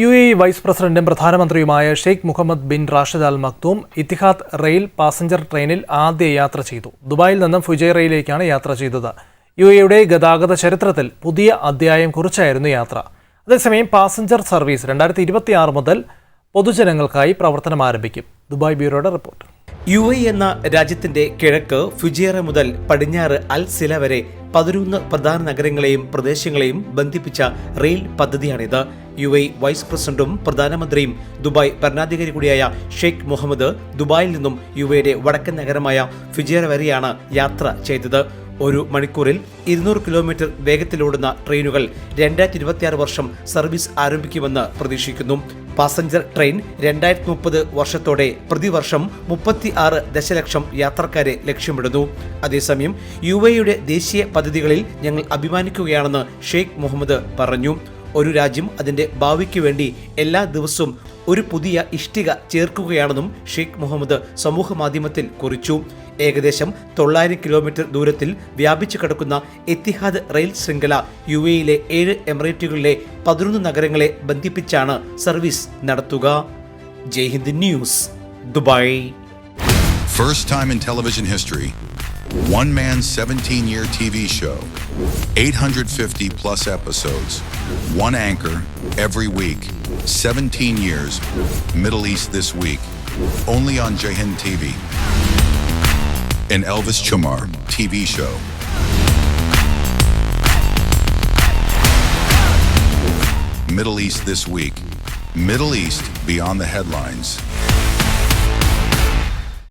U A vice പ്രസിഡന്റും പ്രധാനമന്ത്രിയുമായ Sheikh Mohammed bin Rashid Al Maktoum Etihad Rail passenger ട്രെയിനിൽ ആദ്യ യാത്ര ചെയ്തു. ദുബായിൽ നിന്നും ഫുജൈറയിലേക്കാണ് യാത്ര ചെയ്തത്. യു എയുടെ ഗതാഗത ചരിത്രത്തിൽ പുതിയ അധ്യായം കുറിച്ചായിരുന്നു യാത്ര. അതേസമയം പാസഞ്ചർ സർവീസ് രണ്ടായിരത്തി ഇരുപത്തിയാറ് മുതൽ പൊതുജനങ്ങൾക്കായി പ്രവർത്തനം ആരംഭിക്കും. ദുബായ് ബ്യൂറോയുടെ റിപ്പോർട്ട്. യു എ എന്ന രാജ്യത്തിന്റെ കിഴക്ക് ഫുജിയറ മുതൽ പടിഞ്ഞാറ് അൽ സില വരെ പതിനൊന്ന് പ്രധാന നഗരങ്ങളെയും പ്രദേശങ്ങളെയും ബന്ധിപ്പിച്ച റെയിൽ പദ്ധതിയാണിത്. യു എ വൈസ് പ്രസിഡന്റും പ്രധാനമന്ത്രിയും ദുബായ് ഭരണാധികാരി കൂടിയായ ഷെയ്ഖ് മുഹമ്മദ് ദുബായിൽ നിന്നും യു എയുടെ വടക്കൻ നഗരമായ ഫിജേറ വരെയാണ് യാത്ര ചെയ്തത്. ഒരു മണിക്കൂറിൽ ഇരുന്നൂറ് കിലോമീറ്റർ വേഗത്തിലോടുന്ന ട്രെയിനുകൾ രണ്ടായിരത്തി ഇരുപത്തിയാറ് വർഷം സർവീസ് ആരംഭിക്കുമെന്ന് പ്രതീക്ഷിക്കുന്നു. പാസഞ്ചർ ട്രെയിൻ രണ്ടായിരത്തി മുപ്പത് വർഷത്തോടെ പ്രതിവർഷം മുപ്പത്തി ആറ് ദശലക്ഷം യാത്രക്കാരെ ലക്ഷ്യമിടുന്നു. അതേസമയം യു എയുടെ ദേശീയ പദ്ധതികളിൽ ഞങ്ങൾ അഭിമാനിക്കുകയാണെന്ന് ഷെയ്ഖ് മുഹമ്മദ് പറഞ്ഞു. ഒരു രാജ്യം അതിന്റെ ഭാവിക്ക് വേണ്ടി എല്ലാ ദിവസവും ഒരു പുതിയ ഇഷ്ടിക ചേർക്കുകയാണെന്നും ഷെയ്ഖ് മുഹമ്മദ് സമൂഹ മാധ്യമത്തിൽ കുറിച്ചു. ഏകദേശം തൊള്ളായിരം കിലോമീറ്റർ ദൂരത്തിൽ വ്യാപിച്ചു കിടക്കുന്ന എത്തിഹാദ് റെയിൽ ശൃംഖല യു എയിലെ ഏഴ് എമിറേറ്റുകളിലെ പതിനൊന്ന് നഗരങ്ങളെ ബന്ധിപ്പിച്ചാണ് സർവീസ് നടത്തുക Jaihind news Dubai First time in television history, one man 17 year TV show, 850 plus episodes, one anchor every week, 17 years, Middle East this week, only on Jahin TV. An Elvis Chamar TV show. Middle East this week, Middle East beyond the headlines.